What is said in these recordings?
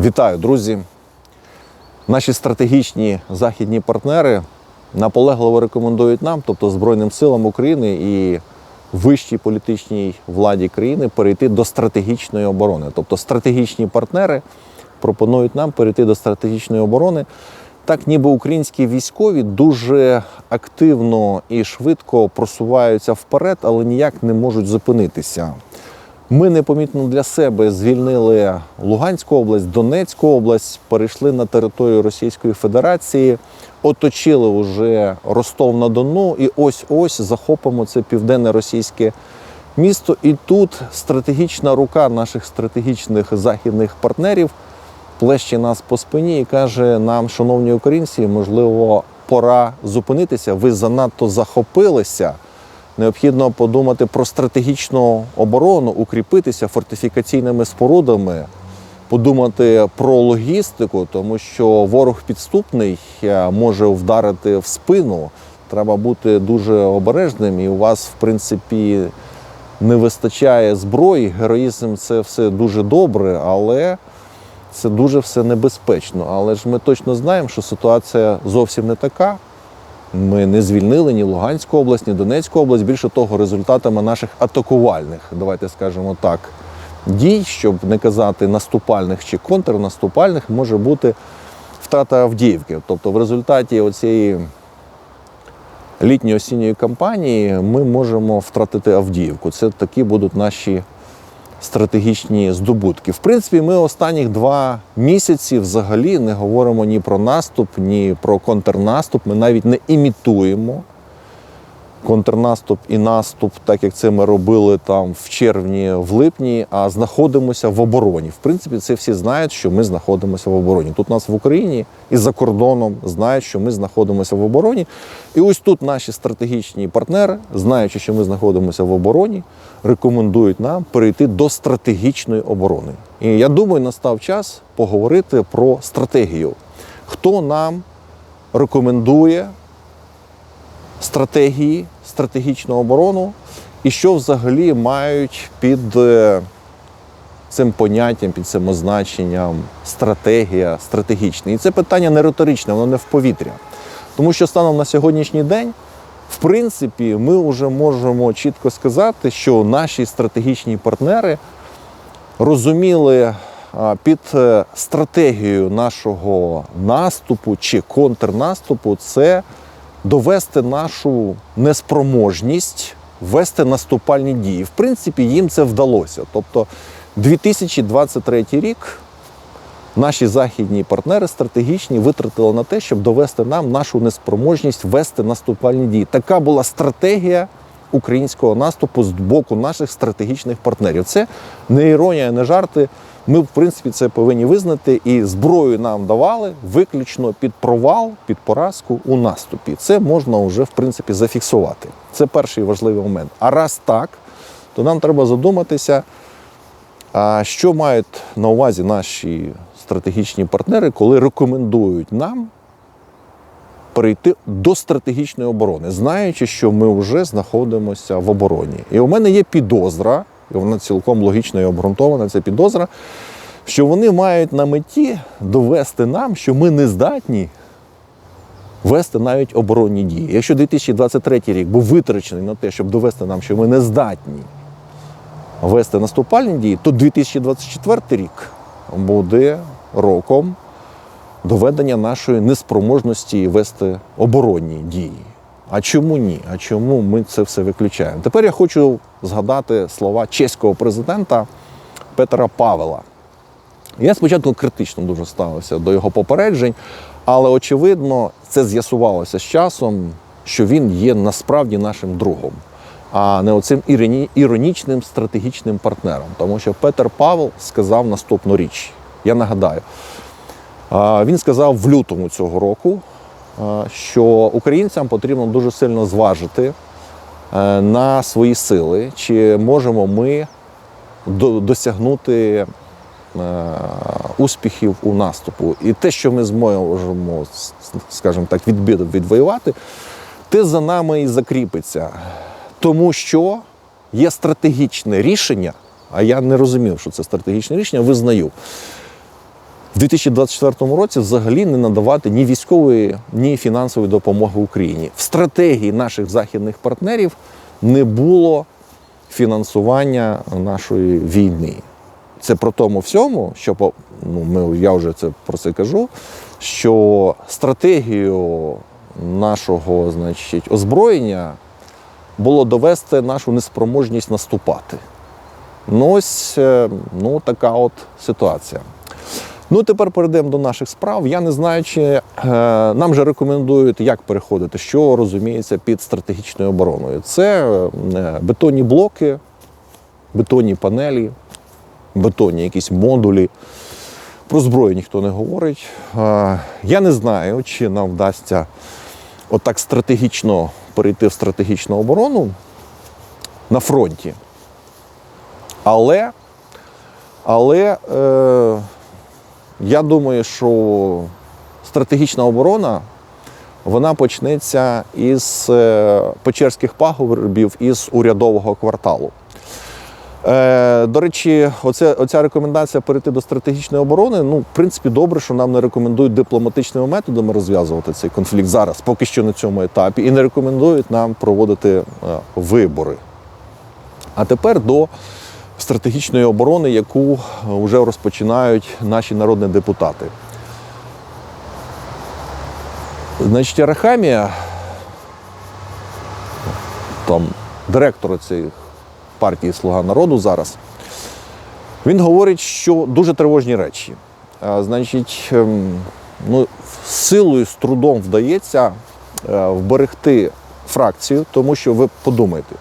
Вітаю, друзі! Наші стратегічні західні партнери наполегливо рекомендують нам, тобто Збройним силам України і вищій політичній владі країни, перейти до стратегічної оборони. Тобто стратегічні партнери пропонують нам перейти до стратегічної оборони. Так, ніби українські військові дуже активно і швидко просуваються вперед, але ніяк не можуть зупинитися. Ми непомітно для себе звільнили Луганську область, Донецьку область, перейшли на територію Російської Федерації, оточили вже Ростов-на-Дону, і ось ось захопимо це південне російське місто. І тут стратегічна рука наших стратегічних західних партнерів плеще нас по спині і каже нам, шановні українці, можливо, пора зупинитися. Ви занадто захопилися. Необхідно подумати про стратегічну оборону, укріпитися фортифікаційними спорудами, подумати про логістику, тому що ворог підступний е, може вдарити в спину. Треба бути дуже обережним, і у вас, в принципі, не вистачає зброї. Героїзм це все дуже добре, але це дуже все небезпечно. Але ж ми точно знаємо, що ситуація зовсім не така. Ми не звільнили ні Луганську область, ні Донецьку область. Більше того, результатами наших атакувальних, давайте скажемо так, дій, щоб не казати наступальних чи контрнаступальних, може бути втрата Авдіївки. Тобто, в результаті оцієї літньо-осінньої кампанії ми можемо втратити Авдіївку. Це такі будуть наші стратегічні здобутки. В принципі, ми останніх два місяці взагалі не говоримо ні про наступ, ні про контрнаступ. Ми навіть не імітуємо контрнаступ і наступ, так як це ми робили там в червні, в липні, а знаходимося в обороні. В принципі, це всі знають, що ми знаходимося в обороні. Тут нас в Україні і за кордоном знають, що ми знаходимося в обороні. І ось тут наші стратегічні партнери, знаючи, що ми знаходимося в обороні, рекомендують нам перейти до стратегічної оборони. І я думаю, настав час поговорити про стратегію. Хто нам рекомендує стратегії, стратегічну оборону, і що взагалі мають під е, цим поняттям, під цим означенням стратегія стратегічна. І це питання не риторичне, воно не в повітря. Тому що станом на сьогоднішній день, в принципі, ми вже можемо чітко сказати, що наші стратегічні партнери розуміли під е, стратегією нашого наступу чи контрнаступу це довести нашу неспроможність вести наступальні дії. В принципі, їм це вдалося. Тобто, 2023 рік наші західні партнери стратегічні витратили на те, щоб довести нам нашу неспроможність вести наступальні дії. Така була стратегія українського наступу з боку наших стратегічних партнерів. Це не іронія, не жарти. Ми, в принципі, це повинні визнати, і зброю нам давали виключно під провал, під поразку у наступі. Це можна вже в принципі зафіксувати. Це перший важливий момент. А раз так, то нам треба задуматися, що мають на увазі наші стратегічні партнери, коли рекомендують нам перейти до стратегічної оборони, знаючи, що ми вже знаходимося в обороні. І у мене є підозра, і вона цілком логічна і обґрунтована, ця підозра, що вони мають на меті довести нам, що ми не здатні вести навіть оборонні дії. Якщо 2023 рік був витрачений на те, щоб довести нам, що ми не здатні вести наступальні дії, то 2024 рік буде роком доведення нашої неспроможності вести оборонні дії. А чому ні? А чому ми це все виключаємо? Тепер я хочу згадати слова чеського президента Петра Павела. Я спочатку критично дуже ставився до його попереджень, але очевидно, це з'ясувалося з часом, що він є насправді нашим другом, а не оцим іроні- іронічним стратегічним партнером. Тому що Петр Павел сказав наступну річ. Я нагадаю, він сказав в лютому цього року, що українцям потрібно дуже сильно зважити е, на свої сили, чи можемо ми досягнути е, успіхів у наступу. І те, що ми зможемо, скажімо так, відвоювати, те за нами і закріпиться. Тому що є стратегічне рішення, а я не розумів, що це стратегічне рішення, визнаю. В 2024 році взагалі не надавати ні військової, ні фінансової допомоги Україні. В стратегії наших західних партнерів не було фінансування нашої війни. Це про тому всьому, що ну, ми, я вже це про це кажу, що стратегію нашого значить, озброєння було довести нашу неспроможність наступати. Ну, ось е, ну, така от ситуація. Ну, тепер перейдемо до наших справ. Я не знаю, чи е, нам же рекомендують, як переходити, що розуміється під стратегічною обороною. Це е, бетонні блоки, бетонні панелі, бетонні якісь модулі. Про зброю ніхто не говорить. Е, Я не знаю, чи нам вдасться отак стратегічно перейти в стратегічну оборону на фронті. Але, але е, я думаю, що стратегічна оборона вона почнеться із е, Печерських пагорбів із урядового кварталу. Е, до речі, оце, оця рекомендація перейти до стратегічної оборони. Ну, в принципі, добре, що нам не рекомендують дипломатичними методами розв'язувати цей конфлікт зараз, поки що на цьому етапі, і не рекомендують нам проводити е, вибори. А тепер до стратегічної оборони, яку вже розпочинають наші народні депутати. Значить, Арахамія, там директор цієї партії Слуга народу зараз, він говорить, що дуже тривожні речі. Значить, ем, ну, силою, з трудом вдається е, вберегти фракцію, тому що ви подумайте,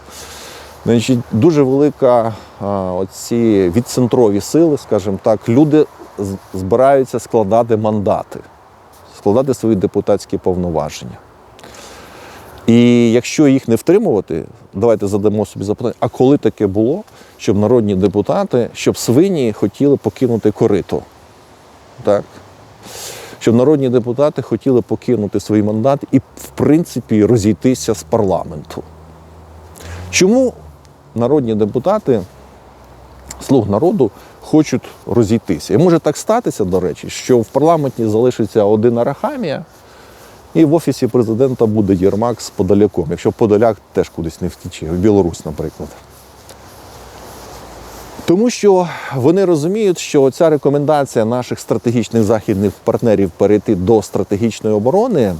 Значить, дуже велика а, оці відцентрові сили, скажімо так, люди збираються складати мандати, складати свої депутатські повноваження. І якщо їх не втримувати, давайте задамо собі запитання, а коли таке було, щоб народні депутати, щоб свині хотіли покинути корито? Так? Щоб народні депутати хотіли покинути свій мандат і, в принципі, розійтися з парламенту. Чому народні депутати, слуг народу, хочуть розійтися? І може так статися, до речі, що в парламенті залишиться один Арахамія, і в офісі президента буде Єрмак з Подоляком, якщо Подоляк теж кудись не втіче, в Білорусь, наприклад. Тому що вони розуміють, що ця рекомендація наших стратегічних західних партнерів перейти до стратегічної оборони,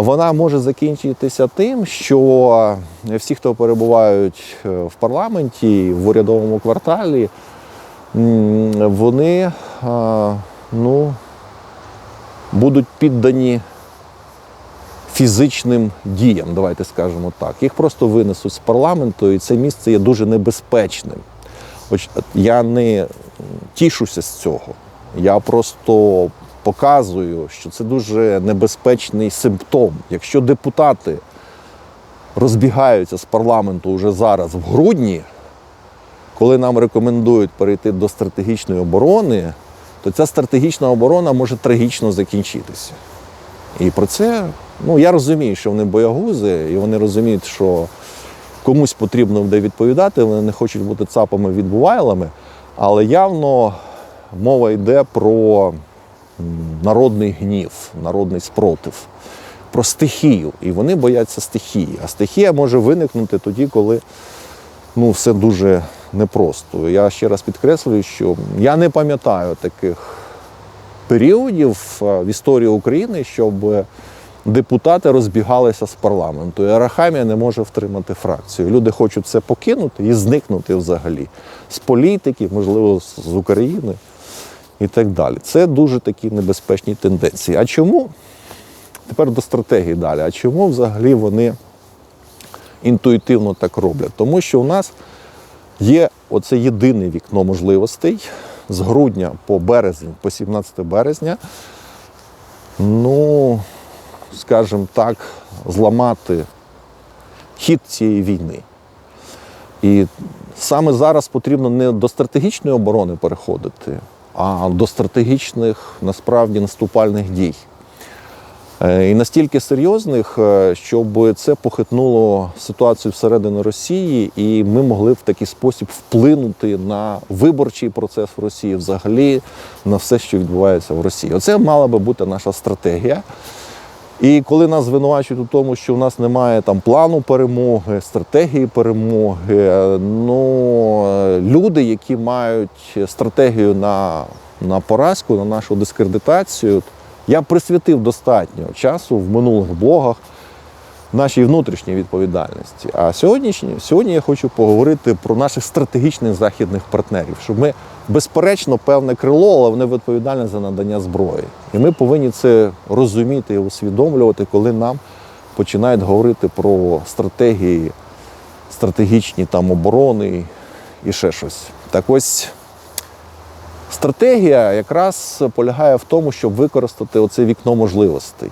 вона може закінчитися тим, що всі, хто перебувають е, в парламенті, в урядовому кварталі, вони е, ну, будуть піддані фізичним діям, давайте скажемо так. Їх просто винесуть з парламенту, і це місце є дуже небезпечним. Я не тішуся з цього. Я просто показую, що це дуже небезпечний симптом. Якщо депутати розбігаються з парламенту вже зараз в грудні, коли нам рекомендують перейти до стратегічної оборони, то ця стратегічна оборона може трагічно закінчитися. І про це ну, я розумію, що вони боягузи, і вони розуміють, що комусь потрібно буде відповідати, вони не хочуть бути цапами відбувайлами, але явно мова йде про народний гнів, народний спротив, про стихію. І вони бояться стихії. А стихія може виникнути тоді, коли ну, все дуже непросто. Я ще раз підкреслюю, що я не пам'ятаю таких періодів в історії України, щоб депутати розбігалися з парламенту. І Арахамія не може втримати фракцію. Люди хочуть це покинути і зникнути взагалі з політики, можливо, з України і так далі. Це дуже такі небезпечні тенденції. А чому? Тепер до стратегії далі. А чому взагалі вони інтуїтивно так роблять? Тому що у нас є оце єдине вікно можливостей з грудня по березень, по 17 березня. Ну, скажімо так, зламати хід цієї війни. І саме зараз потрібно не до стратегічної оборони переходити, а до стратегічних насправді наступальних дій. Е, І настільки серйозних, е, щоб це похитнуло ситуацію всередину Росії, і ми могли в такий спосіб вплинути на виборчий процес в Росії, взагалі на все, що відбувається в Росії. Оце мала би бути наша стратегія. І коли нас звинувачують у тому, що в нас немає там плану перемоги, стратегії перемоги, е, ну е, люди, які мають стратегію на, на поразку, на нашу дискредитацію, я присвятив достатньо часу в минулих блогах нашій внутрішній відповідальності. А сьогоднішній, сьогодні я хочу поговорити про наших стратегічних західних партнерів, щоб ми безперечно певне крило, але вони відповідальні за надання зброї. І ми повинні це розуміти і усвідомлювати, коли нам починають говорити про стратегії, стратегічні там оборони і ще щось. Так ось. Стратегія якраз полягає в тому, щоб використати оце вікно можливостей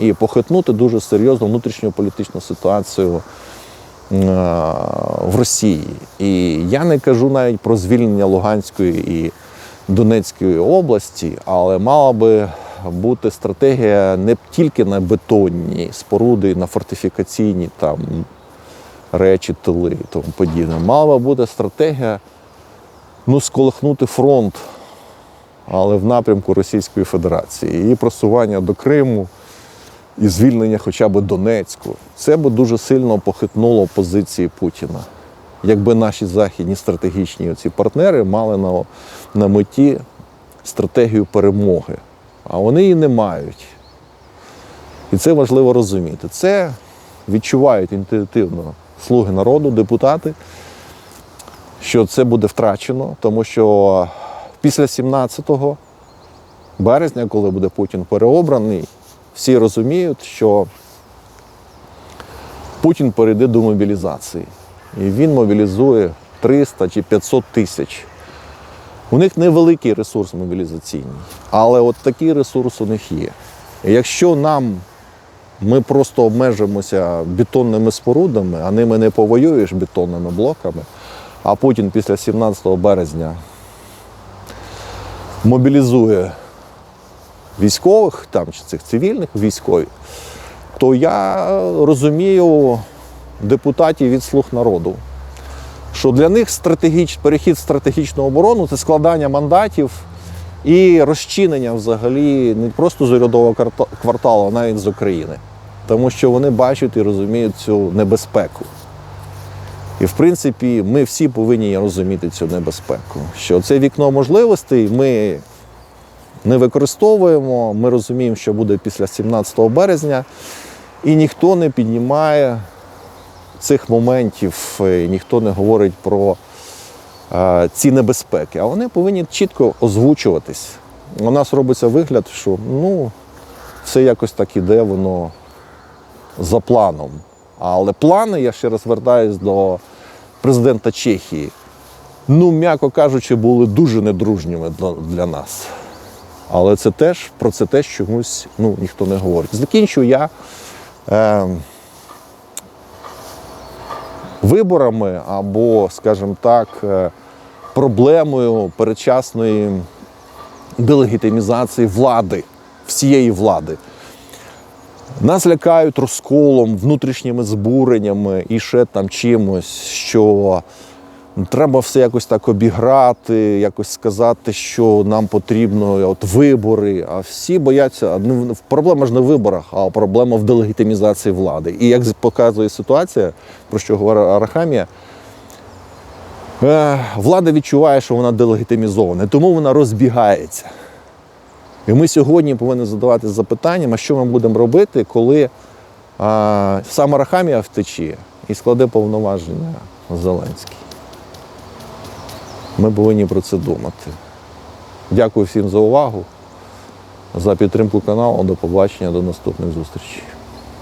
і похитнути дуже серйозно внутрішню політичну ситуацію е, в Росії. І я не кажу навіть про звільнення Луганської і Донецької області, але мала би бути стратегія не тільки на бетонні споруди, на фортифікаційні там речі, тили і тому подібне. Мала би бути стратегія ну, сколихнути фронт, але в напрямку Російської Федерації. І просування до Криму, і звільнення хоча б Донецьку. Це би дуже сильно похитнуло позиції Путіна. Якби наші західні стратегічні ці партнери мали на, на меті стратегію перемоги, а вони її не мають. І це важливо розуміти. Це відчувають інтуїтивно слуги народу, депутати, що це буде втрачено, тому що після 17 березня, коли буде Путін переобраний, всі розуміють, що Путін перейде до мобілізації. І він мобілізує 300 чи 500 тисяч. У них невеликий ресурс мобілізаційний, але от такий ресурс у них є. І якщо нам ми просто обмежимося бетонними спорудами, а ними не повоюєш бетонними блоками, а Путін після 17 березня мобілізує військових там, чи цих цивільних військових, то я розумію депутатів від слуг народу, що для них стратегіч, перехід в стратегічну оборону це складання мандатів і розчинення взагалі не просто з урядового кварталу, а навіть з України. Тому що вони бачать і розуміють цю небезпеку. І в принципі, ми всі повинні розуміти цю небезпеку. Що це вікно можливостей ми не використовуємо. Ми розуміємо, що буде після 17 березня, і ніхто не піднімає цих моментів, ніхто не говорить про е, ці небезпеки. А вони повинні чітко озвучуватись. У нас робиться вигляд, що ну, все якось так іде, воно за планом. Але плани, я ще раз звертаюсь до президента Чехії, ну, м'яко кажучи, були дуже недружніми для нас. Але це теж про це теж чомусь ну, ніхто не говорить. Закінчу я е, виборами або, скажімо так, е, проблемою передчасної делегітимізації влади, всієї влади. Нас лякають розколом, внутрішніми збуреннями і ще там чимось, що треба все якось так обіграти, якось сказати, що нам потрібно от вибори. А всі бояться. Ну, проблема ж не в виборах, а проблема в делегітимізації влади. І як показує ситуація, про що говорить Арахамія, е, влада відчуває, що вона делегітимізована, тому вона розбігається. І ми сьогодні повинні задавати запитанням, а що ми будемо робити, коли а, сам Арахамія втече і складе повноваження Зеленський. Ми повинні про це думати. Дякую всім за увагу, за підтримку каналу. До побачення, до наступних зустрічей.